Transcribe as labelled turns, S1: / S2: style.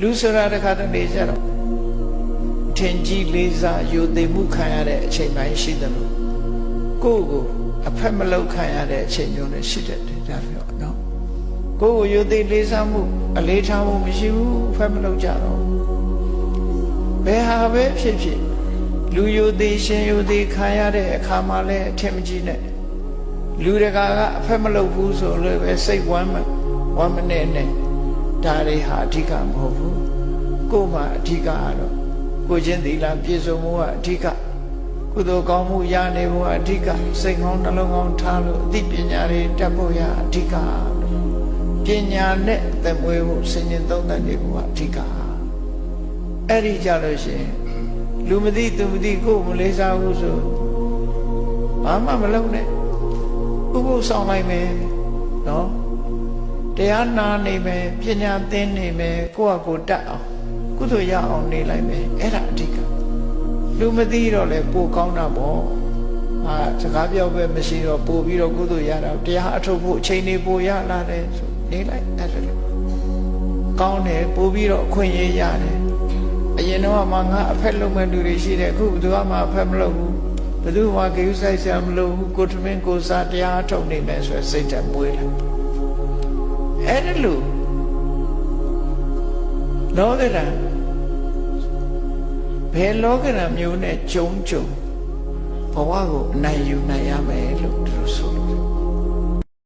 S1: လူဆိုတာတစ်ခါတလေကြတော့ထင်ကြီးလေးစားယူသိမှုခံရတဲ့အချိန်ပိုင်းရှိတယ်လို့ကိုယ့်ကိုအဖက်မလောက်ခံရတဲ့အချိန်မျိုးနဲ့ရှိတတ်တယ်ဒါပြောနော်ကိုယ့်ကိုယူသိလေးစားမှုအလေးထားမှုမရှိဘူးအဖက်မလောက်ကြတော့ဘယ်ဟာပဲဖြစ်ဖြစ်လူယူသိရှင်ယူသိခံရတဲ့အခါမှာလဲအထင်မကြီးနဲ့လူတကာကအဖက်မလောက်ဘူးဆိုလို့ပဲစိတ်ဝမ်းမဝမ်းမနဲ့နဲ့ ဒါတွေဟာအဓိကမဟုတ်ဘူးကိုယ်မှာအဓိကကတော့ကိုချင်းသီလပြည့်စုံမှုကအဓိကကုသိုလ်ကောင်းမှုရနေဖို့ကအဓိကစိတ်ကောင်းနှလုံးကောင်းထားလို့အသိပညာတွေတတ်ဖို့ရအဓိကပညာနဲ့သက်မွေးဖို့စဉ်းကျင်သုံးသပ်နေဖို့ကအဓိကအဲ့ဒီကြလို့ရှိရင်လူမသိသူမသိကိုယ်မလေးစားဘူးဆိုဘာမှမလုပ်နဲ့ဥပုသ်ဆောင်လိုက်မယ်နော် တရားနာနေမယ်ပညာသင်နေမယ်ကိုယ့်အကိုတတ်အောင်ကုသိုလ်ရအောင်နေလိုက်မယ်အဲ့ဒါအဓိကလူမသိတော့လဲပိုကောင်းတာပေါ့ဟာစကားပြောပဲမရှိတော့ပို့ပြီးတော့ကုသိုလ်ရတာတရားအထုတ်ဖို့အချိန်နေပိုရလာတယ်ဆိုနေလိုက်အဲ့ဒါလို့ကောင်းတယ်ပို့ပြီးတော့အခွင့်အရေးရတယ်အရင်တော့မှငါအဖက်လုံးမဲ့လူတွေရှိတယ်အခုဘယ်သူမှအဖက်မလုပ်ဘူးဘယ်သူမှဂရုစိုက်စရာမလိုဘူးကိုယ်ထမင်းကိုယ်စားတရားအထုတ်နေမယ်ဆိုရယ်စိတ်ဓာတ်မွေးလာ အဲ့ဒါလို့လောကရန်ဘယ်လောကရန်မျိုးနဲ့ကြုံကြုံဘဝကိုအနိုင်ယူနိုင်ရမယ်လို့သူတို့ဆိုလို့